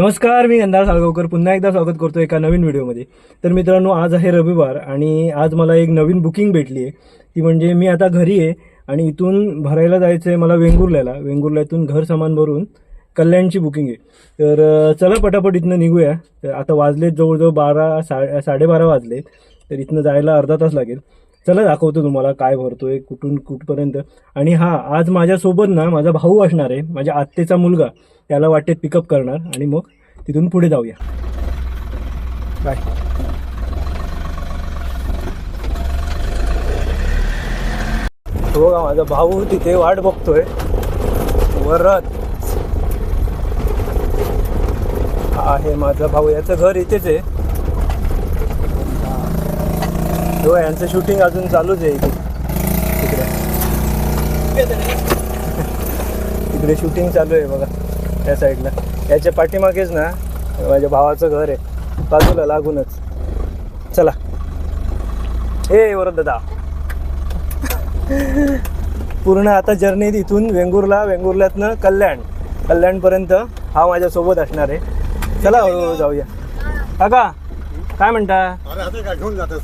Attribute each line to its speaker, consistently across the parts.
Speaker 1: नमस्कार मी गंधार साळगावकर. पुन्हा एकदा स्वागत करतो एका नवीन व्हिडिओमध्ये. तर मित्रांनो आज आहे रविवार आणि आज मला एक नवीन बुकिंग भेटली आहे ती म्हणजे मी आता घरी आहे आणि इथून भरायला जायचं आहे मला वेंगुर्ल्याला. वेंगुर्ल्यातून इथून घर सामान भरून कल्याणची बुकिंग आहे. तर चला पटापट इथनं निघूया. तर आता वाजलेत जवळजवळ बारा सा साडेबारा वाजलेत तर इथनं जायला अर्धा तास लागेल. चला दाखवतो तुम्हाला काय भरतोय कुठून कुठपर्यंत. आणि हां आज माझ्यासोबत ना माझा भाऊ असणार आहे माझ्या आत्तेचा मुलगा. त्याला वाटेत पिकअप करणार आणि मग तिथून पुढे जाऊया. बाय हो का माझा भाऊ तिथे वाट बघतोय. वरत आहे माझा भाऊ याचं घर इथेच आहे. हो यांचं शूटिंग अजून चालूच आहे इथे. तिकडे. तिकडे शूटिंग चालू आहे बघा. त्या साईडला याच्या पाठीमागेच ना माझ्या भावाचं घर आहे. बाजूला लागूनच. चला. हे वरद दादा. पूर्ण आता जर्नी इथून वेंगुर्ला वेंगुर्ल्यातनं कल्याण. कल्याणपर्यंत हा माझ्यासोबत असणार आहे. चला हळूहळू जाऊया. काका काय म्हणता?
Speaker 2: घेऊन जातो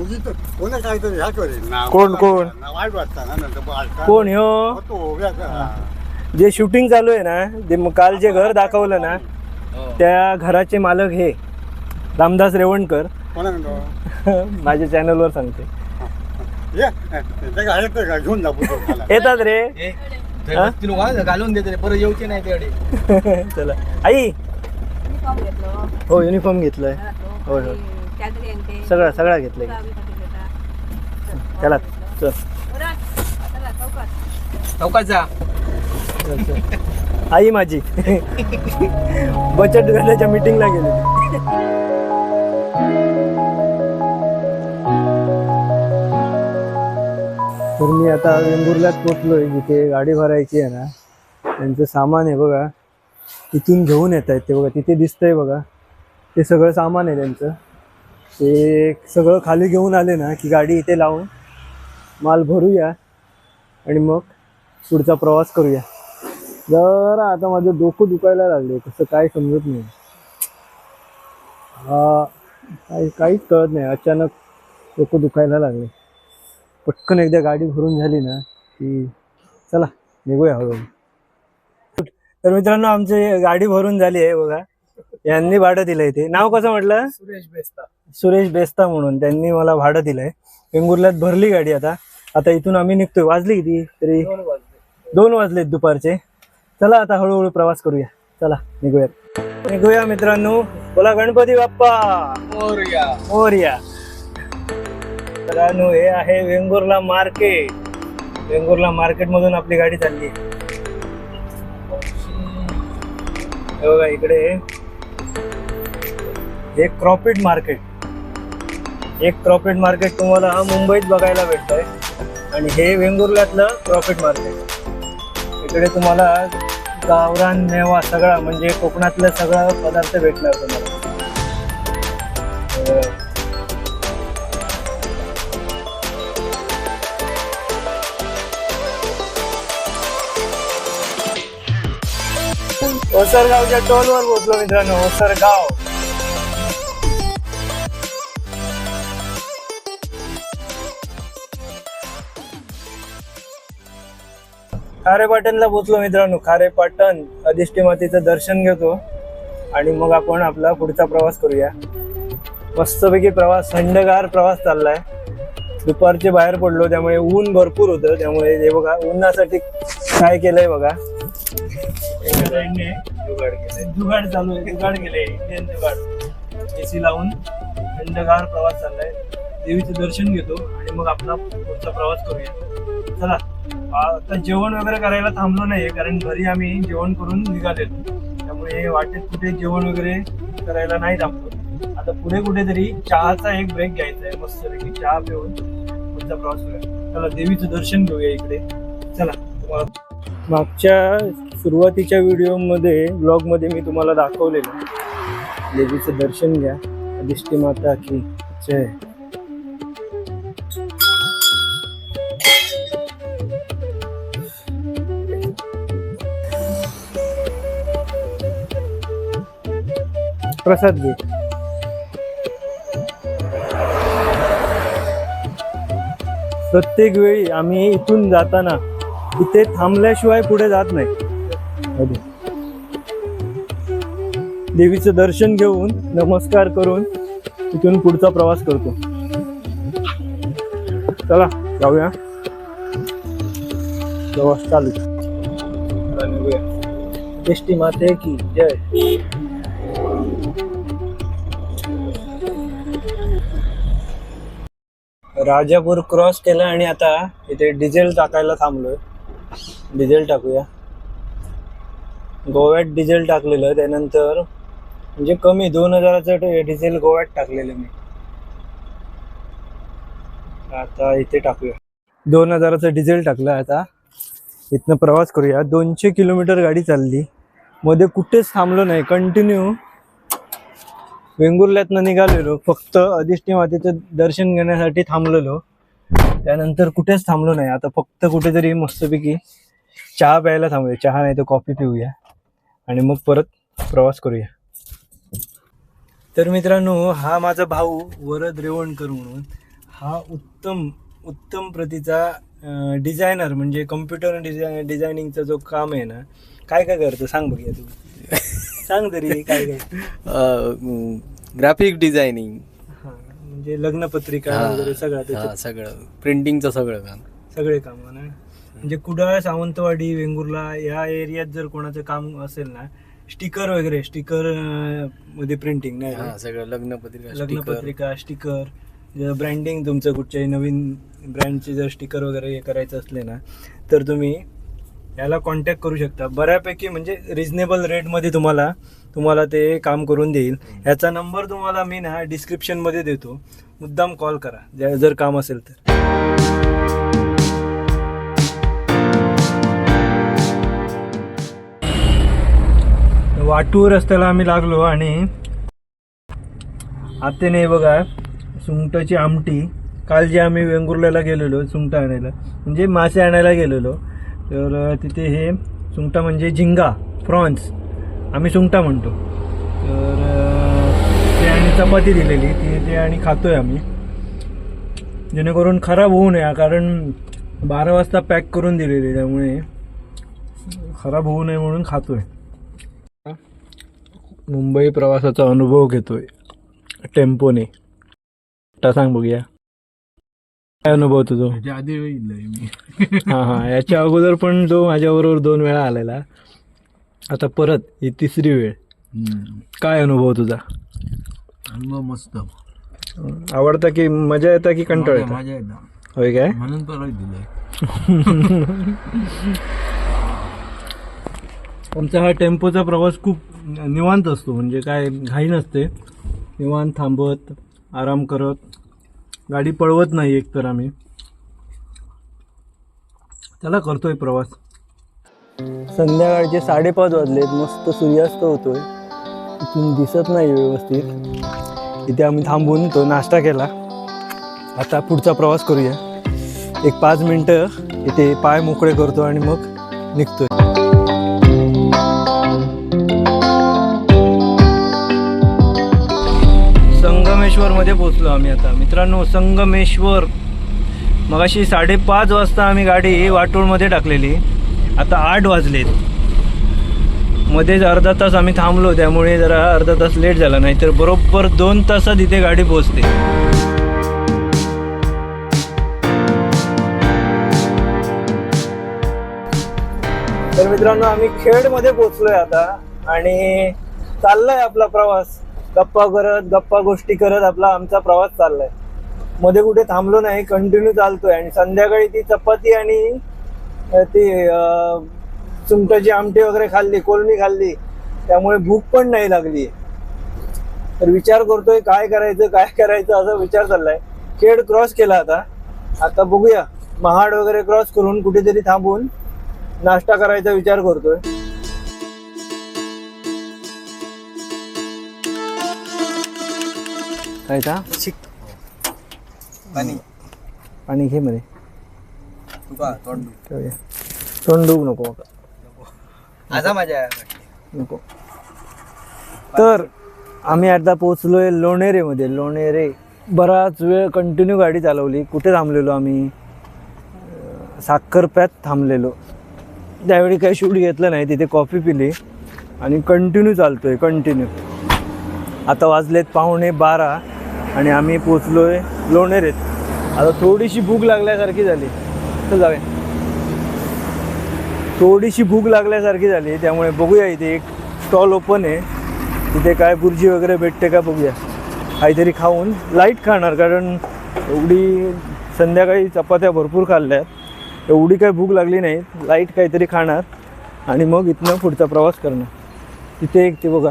Speaker 2: उगीच कोणा
Speaker 1: कोण, कोण? ह्यो? जे शूटिंग चालू आहे ना ते मग काल जे घर दाखवलं ना त्या घराचे मालक हे रामदास रेवणकर. माझ्या चॅनलवर सांगते.
Speaker 2: ये ते काय येतं का घेऊन जा.
Speaker 1: येतात रे. हा?
Speaker 3: घालून देते रे परत येऊचे नाही तेवढे.
Speaker 1: चला. आई!
Speaker 4: युनिफॉर्म घेतलो.
Speaker 1: हो युनिफॉर्म घेतलाय. होय होय. सगळा सगळा घेतलाय. चल चल, चल. आई माझी. बचत गटाच्या मीटिंगला गेली तर मी आता वेंगुर्ल्यात पोचलोय जिथे गाडी भरायची आहे ना त्यांचं सामान आहे बघा. तिथून घेऊन येत आहेत ते बघा तिथे दिसतंय बघा. ते सगळं सामान आहे त्यांचं. ते सगळं खाली घेऊन आले ना की गाडी इथे लावून माल भरूया आणि मग पुढचा प्रवास करूया. जरा आता माझं डोकं दुखायला लागले कसं काय समजत नाही. हा काही काहीच कळत नाही अचानक डोकं दुखायला लागले पटकन एकदा गाडी भरून झाली ना की चला निघूया हळूहळू. तर मित्रांनो आमची गाडी भरून झाली आहे बघा. यांनी भाडं दिलंय ते. नाव कसं म्हटलं?
Speaker 3: सुरेश बेस्ता.
Speaker 1: सुरेश बेस्ता म्हणून. त्यांनी मला भाडं दिलंय. वेंगुर्ल्यात भरली गाडी आता. आता इथून आम्ही निघतोय. वाजली किती? तरी दोन वाजलेत दुपारचे. चला आता हळूहळू प्रवास करूया. चला निघूयात. निघूया मित्रांनो. बोला गणपती बाप्पा.
Speaker 3: मोरया.
Speaker 1: मोरया. मित्रांनो हे आहे वेंगुर्ला मार्केट. वेंगुर्ला मार्केट मधून आपली गाडी चालली. आहे. हे बघा इकडे हे क्रॉफिट मार्केट. एक क्रॉफिट मार्केट तुम्हाला मुंबईत बघायला भेटतंय. आणि हे वेंगुर्ल्यातलं क्रॉफिट मार्केट. इकडे तुम्हाला गावरान मेवा सगळा म्हणजे कोकणातलं सगळा पदार्थ भेटणार तुम्हाला हो. ओसरगावच्या टोलवर पोहोचलो मित्रांनो ओसरगाव. खारेपाटणला पोचलो मित्रांनो. खारेपाटण अधिष्ठी मातेचं दर्शन घेतो. आणि मग आपण आपला पुढचा प्रवास करूया. मस्तपैकी प्रवास थंडगार प्रवास चाललाय. दुपारचे बाहेर पडलो त्यामुळे ऊन भरपूर होतं. त्यामुळे हे बघा उन्हासाठी काय केलंय बघा. जुगाड चालू आहे. जुगाड केलंय. इंडियन जुगाड. एसी लावून थंडगार प्रवास चाललाय. देवीचं दर्शन घेतो. आणि मग आपला पुढचा प्रवास करूया. चला. आता जेवण वगैरे करायला थांबलो नाही कारण घरी आम्ही जेवण करून निघालेलो. त्यामुळे वाटेत कुठे जेवण वगैरे करायला नाही थांबलो. आता पुढे कुठेतरी चहाचा एक ब्रेक घ्यायचा आहे मस्तपैकी चहा पिऊन पुढचा प्रवास करूया. चला देवीचं दर्शन घेऊया इकडे. चला तुम्हाला मागच्या सुरुवातीच्या व्हिडिओमध्ये ब्लॉगमध्ये मी तुम्हाला दाखवलेलं. देवीचं दर्शन घ्या. दिष्टी माता की जय. प्रसाद घे प्रत्येक वेळी आम्ही इथून जाताना इथे थांबल्याशिवाय पुढे जात नाही. हो देवीचं दर्शन घेऊन नमस्कार करून इथून पुढचा प्रवास करतो. चला जाऊया. प्रवास चालू. एष्टी माते की जय. राजापूर क्रॉस केला आणि आता इथे डिझेल टाकायला थांबलोय. डिझेल टाकूया. गोव्यात डिझेल टाकलेलं त्यानंतर म्हणजे कमी दोन हजाराचं डिझेल गोव्यात टाकलेलं मी. आता इथे टाकूया. दोन हजाराचं डिझेल टाकलं आता. इथनं प्रवास करूया. दोनशे किलोमीटर गाडी चालली. मध्ये कुठेच थांबलो नाही. कंटिन्यू वेंगुर्ल्यातनं निघालेलो फक्त अधिष्ठी मातेचं दर्शन घेण्यासाठी थांबलेलो. त्यानंतर कुठेच थांबलो नाही. आता फक्त कुठेतरी मस्तपैकी चहा प्यायला थांबूया. चहा नाही तर कॉफी पिऊया. आणि मग परत प्रवास करूया. तर मित्रांनो हा माझा भाऊ वरद रेवणकर म्हणून हा उत्तम उत्तम प्रतीचा डिझायनर म्हणजे कम्प्युटर डिझाय डिझायनिंगचा जो काम आहे ना काय काय करतो? सांग बघूया तू. सांग तरी काय काय.
Speaker 3: ग्राफिक डिझायनिंग
Speaker 1: हा, म्हणजे लग्नपत्रिका वगैरे सगळं त्याच्यात.
Speaker 3: सगळं. प्रिंटिंगचं सगळं काम.
Speaker 1: सगळे काम ना? म्हणजे कुडाळ सावंतवाडी वेंगुर्ला या एरियात जर कोणाचं काम असेल ना स्टिकर वगैरे स्टिकरमध्ये प्रिंटिंग नाही का?
Speaker 3: हा सगळं लग्नपत्रिका sticker.
Speaker 1: लग्नपत्रिका स्टिकर जर ब्रँडिंग तुमचं कुठच्याही नवीन ब्रँडचे जर स्टिकर वगैरे हे करायचं असले ना तर तुम्ही याला कॉन्टॅक्ट करू शकता. बऱ्यापैकी म्हणजे रिजनेबल रेटमध्ये तुम्हाला तुम्हाला ते काम करून देईल. याचा नंबर तुम्हाला मी ना डिस्क्रिप्शनमध्ये देतो. मुद्दाम कॉल करा जर काम असेल तर. वाटू रस्त्याला आम्ही लागलो आणि आत्तेने बघा सुंगटाची आमटी. काल जे आम्ही वेंगुर्ल्याला गेलेलो सुंगटा आणायला म्हणजे मासे आणायला गेलेलो तर तिथे हे सुंगटा म्हणजे झिंगा प्रॉन्स. आम्ही सुंगटा म्हणतो. तर ते आणि चपाती दिलेली ती ते आणि खातोय आम्ही. जेणेकरून खराब होऊ नये कारण बारा वाजता पॅक करून दिलेली त्यामुळे खराब होऊ नये म्हणून खातोय. मुंबई प्रवासाचा अनुभव घेतोय. टेम्पोने. आता सांग बघूया. काय अनुभव तुझा
Speaker 3: आधी मी.
Speaker 1: हा हा. याच्या अगोदर पण तो माझ्याबरोबर दोन वेळा आलेला. आता परत ही तिसरी वेळ. काय अनुभव तुझा?
Speaker 3: अनुभव मस्त.
Speaker 1: आवडता की मजा येता की कंटाळ येता?
Speaker 3: माझ्या एकदा
Speaker 1: होय काय?
Speaker 3: म्हणून परत दिलंय.
Speaker 1: आमचा हा टेम्पोचा प्रवास खूप निवांत असतो. म्हणजे काय घाई नसते. निवांत थांबत आराम करत. गाडी पळवत नाही एकतर आम्ही. त्याला करतोय प्रवास. संध्याकाळचे साडेपाच वाजलेत मस्त सूर्यास्त होतोय. इथून दिसत नाही व्यवस्थित. इथे आम्ही थांबून तो नाश्ता केला. आता पुढचा प्रवास करूया. एक पाच मिनटं इथे पाय मोकळे करतो आणि मग निघतोय. आम्ही आता. मित्रांनो संगमेश्वर. मगाशी साडेपाच वाजता आम्ही गाडी वाटोळमध्ये टाकलेली. आता आठ वाजलेत. मध्येच अर्धा तास आम्ही थांबलो त्यामुळे जरा अर्धा तास लेट झाला. नाही तर बरोबर दोन तासात इथे गाडी पोहोचते. तर मित्रांनो आम्ही खेडमध्ये पोहोचलोय आता आणि चाललाय आपला प्रवास. गप्पा करत गप्पा गोष्टी करत आपला आमचा प्रवास चाललाय. मध्ये कुठे थांबलो नाही कंटिन्यू चालतोय. आणि संध्याकाळी ती चपाती आणि ती सुमटाची सुंगटाची आमटी वगैरे खाल्ली कोलमी खाल्ली. त्यामुळे भूक पण नाही लागली. तर विचार करतोय काय करायचं काय करायचं असा विचार चाललाय. खेड क्रॉस केला आता. आता बघूया. महाड वगैरे क्रॉस करून कुठेतरी थांबून नाश्ता करायचा विचार करतोय. काय का
Speaker 3: पाणी.
Speaker 1: पाणी घे मध्ये
Speaker 3: तुका तोंड
Speaker 1: ठेवूया तोंड नको
Speaker 3: आजा माझ्या
Speaker 1: नको. तर आम्ही आता पोचलोय लोणेरेमध्ये. लोणेरे बराच वेळ कंटिन्यू गाडी चालवली. कुठे थांबलेलो आम्ही? साखरप्यात थांबलेलो. त्यावेळी काही शूट घेतलं नाही. तिथे कॉफी पिली आणि कंटिन्यू चालतोय कंटिन्यू आता वाजलेत पाहुणे बारा. आणि आम्ही पोचलो आहे लोणेरेत. आता थोडीशी भूक लागल्यासारखी झाली. तर जाऊया. थोडीशी भूक लागल्यासारखी झाली त्यामुळे बघूया इथे एक स्टॉल ओपन आहे. तिथे काय बुर्जी वगैरे भेटते का बघूया. काहीतरी खाऊन लाइट खाणार कारण एवढी संध्याकाळी चपात्या भरपूर खाल्ल्यात. एवढी काही भूक लागली नाही लाइट काहीतरी खाणार आणि मग इथनं पुढचा प्रवास करणार. तिथे एक ते बघा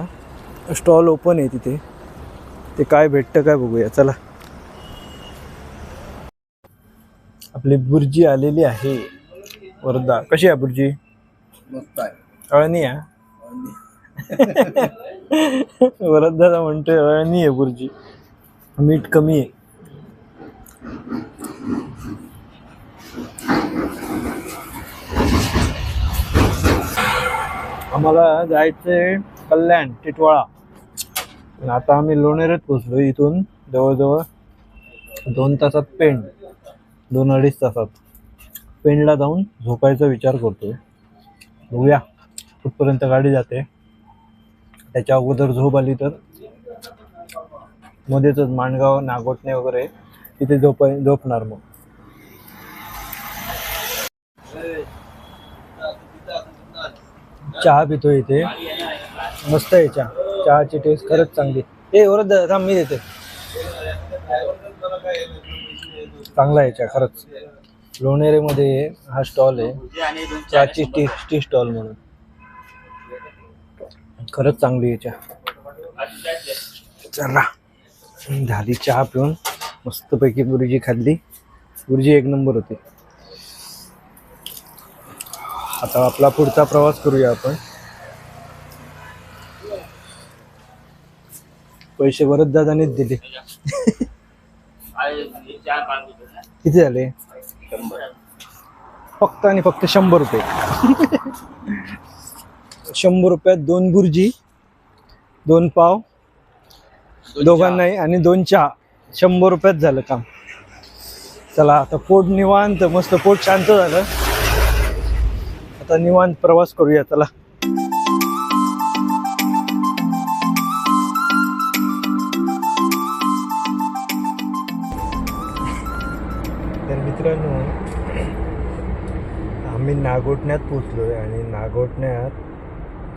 Speaker 1: स्टॉल ओपन आहे तिथे. ते काय भेटतं काय बघूया चला. आपली बुर्जी आलेली आहे वर्धा. कशी आहे बुर्जी? अळणी आहे वरदादा म्हणतोय अळणी आहे बुर्जी. मीठ कमी आहे. आम्हाला जायचंय कल्याण टिटवाळा. आता आम्ही लोणेरेत पोचलो इथून जवळजवळ दोन तासात पेंड दोन अडीच तासात पेंडला जाऊन झोपायचा विचार करतोय. बघूया कुठपर्यंत गाडी जाते. त्याच्या अगोदर झोप आली तर मध्येच माणगाव नागोटणे वगैरे तिथे झोपाय झोपणार मग. चहा पितो इथे. मस्त आहे चहा. चहाची टेस्ट खरंच चांगली ए वरद थांब मी देते. चांगला आहे चहा खरंच. लोणेरेमध्ये हा स्टॉल आहे. चहाची टी टी स्टॉल म्हणून. खरंच चांगली आहे चहा. चला झाली चहा पिऊन. मस्तपैकी बुर्जी खाल्ली. बुर्जी एक नंबर होती. आता आपला पुढचा प्रवास करूया आपण. पैसे बरच दादानेच दिले. किती झाले? फक्त आणि फक्त शंभर रुपये. शंभर रुपयात दोन बुर्जी दोन पाव दोघांनाही आणि दोन चहा. शंभर रुपयात झालं काम. चला आता पोट निवांत मस्त पोट शांत झालं. आता निवांत प्रवास करूया चला. नागोटण्यात पोचलोय आणि नागोटण्यात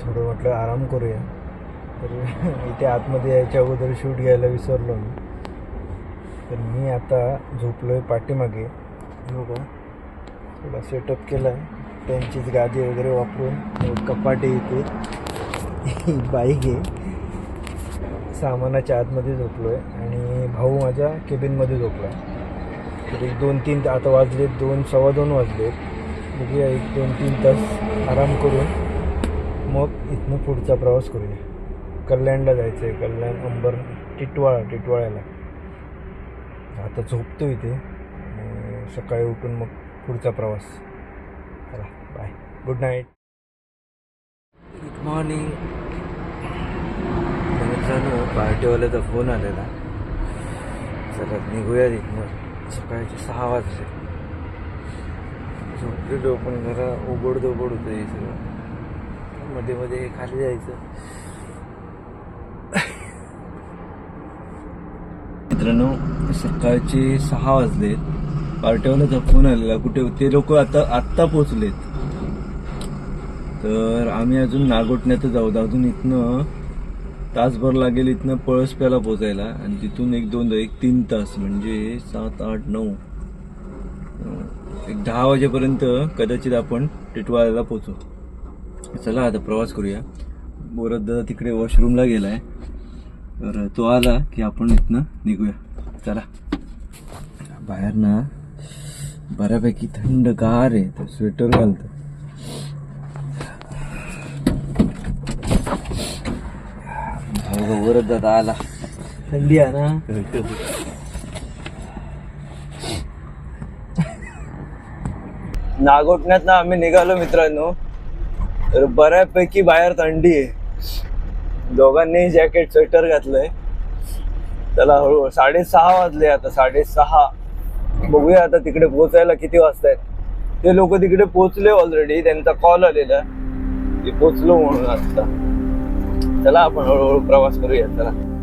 Speaker 1: थोडं म्हटलं आराम करूया. तर इथे आतमध्ये यायच्या अगोदर शूट घ्यायला विसरलो मी. तर मी आता झोपलोय पाठीमागे. हे बघा थोडा सेटअप केला आहे त्यांचीच गादी वगैरे वापरून. एक कपाट आहे इथे. बाईक आहे. सामानाच्या आतमध्ये झोपलोय आणि भाऊ माझ्या केबिनमध्ये झोपला तर एक दोन तीन आता वाजलेत दोन सव्वा दोन वाजलेत. बघूया एक दोन तीन तास आराम करून मग इथनं पुढचा प्रवास करूया. कल्याणला जायचं आहे कल्याण अंबर टिटवाळा टिटवाळ्याला. आता झोपतो इथे. आणि सकाळी उठून मग पुढचा प्रवास. चला bye good night good morning पार्टीवाल्याचा phone आलेला. चला निघूया इथनं. सकाळचे सहा वाजले. झोपलेलो पण जरा ओबड दोबड होतं हे सगळं. मध्ये मध्ये खाली जायचं. मित्रांनो सकाळचे सहा वाजले. पार्टीवाल्याचा झपून आलेला. कुठे ते लोक आता आत्ता पोचलेत तर आम्ही अजून नागोटण्यात जाऊ. अजून इथनं तासभर लागेल इथनं पळसप्याला पोचायला आणि तिथून एक दोन एक तीन तास. म्हणजे सात आठ नऊ. दहा वाजेपर्यंत कदाचित आपण टिटवाळ्याला पोचू चला आता प्रवास करूया. बोरत दादा तिकडे वॉशरूमला गेलाय. तर तो आला की आपण इथनं निघूया. चला. बाहेर ना बऱ्यापैकी थंड गार आहे तर स्वेटर घालतो. दादा आला. थंडी आहे ना? नागोटण्यात ना आम्ही निघालो मित्रांनो. तर बऱ्यापैकी बाहेर थंडी आहे. दोघांनी जॅकेट स्वेटर घातलंय. त्याला हळूहळू. साडेसहा वाजले आता. साडेसहा. बघूया आता तिकडे पोहोचायला किती वाजता आहेत. ते लोक तिकडे पोहोचले ऑलरेडी त्यांचा कॉल आलेला. ते पोहोचलो म्हणून आता. चला आपण हळूहळू प्रवास करूया. चला.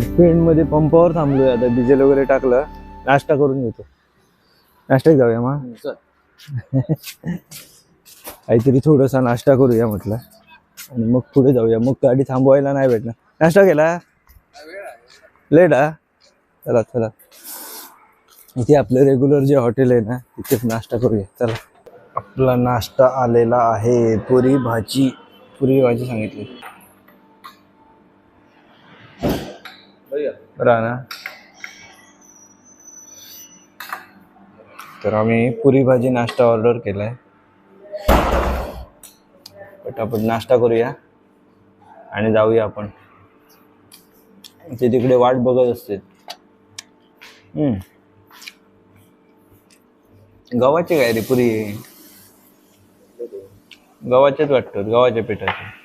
Speaker 1: पेंडमध्ये पंपावर थांबलोय आता डिझेल वगैरे टाकलं नाश्ता करून घेतो नाश्ता जाऊया मग. काहीतरी थोडासा नाश्ता करूया म्हटलं. आणि मग पुढे जाऊया. मग गाडी थांबवायला नाही भेटणार. नाश्ता केला? लेट आ चला चला. इथे आपलं रेग्युलर जे हॉटेल आहे ना तिथेच नाश्ता करूया. चला. आपला नाश्ता आलेला आहे. पुरी भाजी. पुरी भाजी सांगितली. बरं ना तर आम्ही पुरी भाजी नाश्ता ऑर्डर केला आहे पटापट नाश्ता करूया आणि जाऊया आपण. ते तिकडे वाट बघत असते. गव्हाची काय रे पुरी? गव्हाचेच वाटतो गव्हाच्या पिठाचे.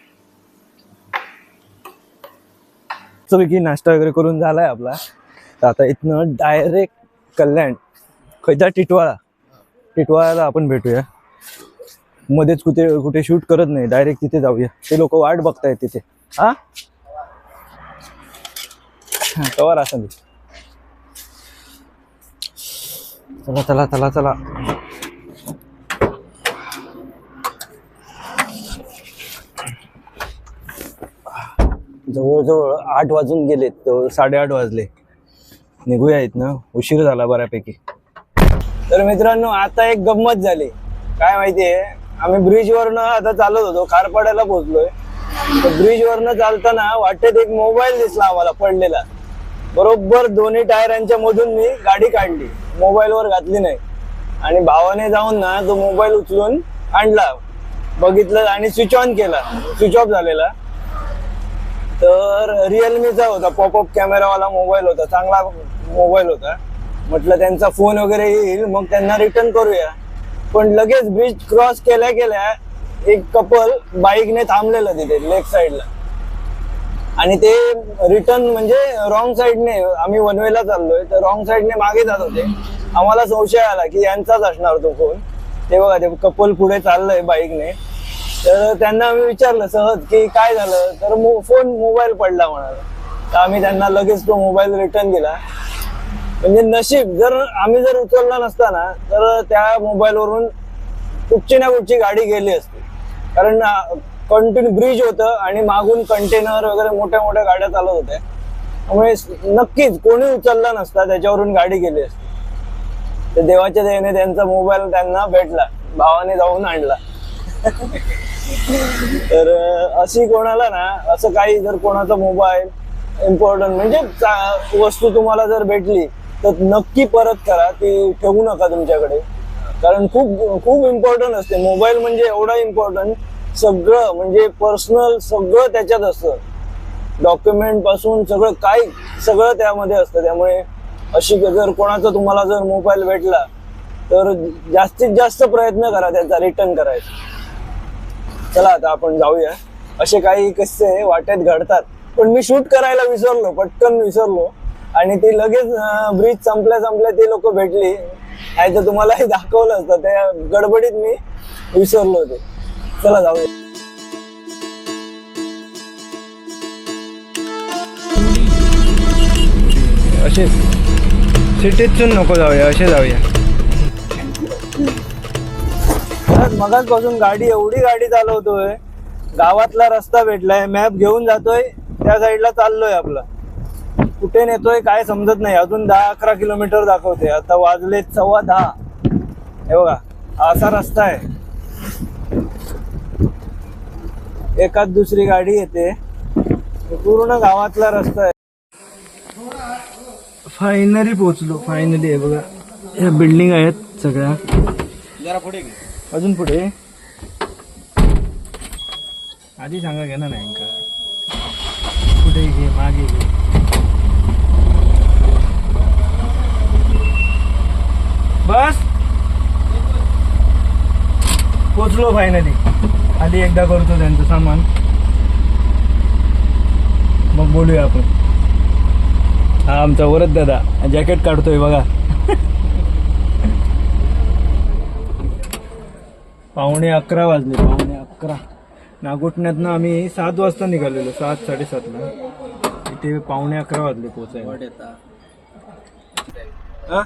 Speaker 1: मस्तपैकी नाश्ता वगैरे करून झालाय आपला. तर आता इथनं डायरेक्ट कल्याण खैता टिटवाळा. टिटवाळ्याला आपण भेटूया. मध्येच कुठे कुठे शूट करत नाही. डायरेक्ट तिथे जाऊया. ते लोक वाट बघतायत तिथे. हा? कवर असं चला चला चला चला. जवळजवळ आठ वाजून गेलेत साडेआठ वाजले. निघूया ना उशीर झाला बऱ्यापैकी. तर मित्रांनो आता एक गंमत झाली. काय माहितीये आम्ही ब्रिज वरनं आता चालत होतो खारपाड्याला पोहोचलोय. तर ब्रिज वरनं चालताना वाटेत एक मोबाईल दिसला आम्हाला पडलेला. बरोबर दोन्ही टायरांच्या मधून मी गाडी काढली. मोबाईल वर घातली नाही. आणि भावाने जाऊन ना तो मोबाईल उचलून आणला. बघितलं आणि स्विच ऑन केला. स्विच ऑफ झालेला. तर रिअलमीचा होता. पॉपअप कॅमेरावाला मोबाईल होता. चांगला मोबाईल होता. म्हटलं त्यांचा फोन वगैरे येईल मग त्यांना रिटर्न करूया. पण लगेच ब्रिज क्रॉस केल्या केल्या एक कपल बाईकने थांबलेलं तिथे लेफ्ट साईडला आणि ते रिटर्न म्हणजे रॉंग साईडने आम्ही वनवेला चाललोय तर रॉंग साईडने मागे जात होते. आम्हाला संशय आला की यांचाच असणार तो फोन ते बघा ते कपल पुढे चाललंय बाईकने तर त्यांना आम्ही विचारलं सहज की काय झालं? तर फोन मोबाईल पडला म्हणाला. तर आम्ही त्यांना लगेच तो मोबाईल रिटर्न दिला म्हणजे नशीब जर आम्ही जर उचलला नसता ना तर त्या मोबाईल वरून कुठची ना कुठची गाडी गेली असती. कारण कंटिन्यू ब्रिज होतं आणि मागून कंटेनर वगैरे मोठ्या मोठ्या गाड्या चालत होत्या. त्यामुळे नक्कीच कोणी उचलला नसता त्याच्यावरून गाडी गेली असती. तर देवाच्या दयेने त्यांचा मोबाईल त्यांना भेटला. भावाने जाऊन आणला. तर अशी कोणाला ना असं काही जर कोणाचा मोबाईल इम्पॉर्टंट म्हणजे वस्तू तुम्हाला जर भेटली तर नक्की परत करा ती ठेवू नका तुमच्याकडे. कारण खूप खूप इम्पॉर्टंट असते. मोबाईल म्हणजे एवढा इम्पॉर्टंट सगळं म्हणजे पर्सनल सगळं त्याच्यात असतं. डॉक्युमेंटपासून सगळं काय सगळं त्यामध्ये असतं. त्यामुळे अशी जर कोणाचा तुम्हाला जर मोबाईल भेटला तर जास्तीत जास्त प्रयत्न करा त्याचा रिटर्न करायचा. चला आता आपण जाऊया. असे काही किस्से वाटेत घडतात. पण मी शूट करायला विसरलो पटकन विसरलो. आणि ती लगेच ब्रिज संपल्या संपल्या ते लोक भेटली. नाही तर तुम्हाला हे दाखवलं असतं. त्या गडबडीत मी विसरलो होते. चला जाऊया. असे सिटीतून नको जाऊया असे जाऊया. मगाच पासून गाडी एवढी गाडी चालवतोय. गावातला रस्ता भेटलाय मॅप घेऊन जातोय त्या साईडला चाललोय आपला. कुठे नेतोय काय समजत नाही. अजून दहा अकरा किलोमीटर दाखवते आता वाजले सव्वा दहा. हे बघा असा रस्ता आहे. एकाच दुसरी गाडी येते. पूर्ण गावातला रस्ता आहे. फायनली पोहोचलो. फायनली आहे बघा. या बिल्डिंग आहेत सगळ्या.
Speaker 3: जरा पुढे
Speaker 1: अजून पुढे? आधी सांगा घे ना नाही का? पुढे घे मागे घे. बस! पोचलो फायनली आधी एकदा करतो त्यांचं सामान. मग बोलूया आपण. हा आमचा वरद दादा. जॅकेट काढतोय बघा. पावणे अकरा वाजले पावणे अकरा. नागोठण्यातनं आम्ही सात वाजता निघालेलो सात साडेसातला. इथे पावणे अकरा वाजले पोचायला हा?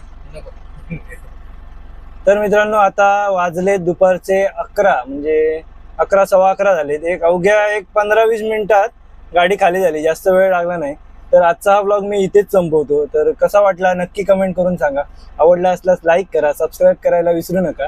Speaker 1: तर मित्रांनो आता वाजले दुपारचे अकरा म्हणजे अकरा सव्वा अकरा झालेत. एक अवघ्या एक पंधरा वीस मिनिटात गाडी खाली झाली. जास्त वेळ लागला नाही. तर आजचा हा ब्लॉग मी इथेच संपवतो. तर कसा वाटला नक्की कमेंट करून सांगा. आवडला असल्यास लाईक करा सबस्क्राईब करायला विसरू नका.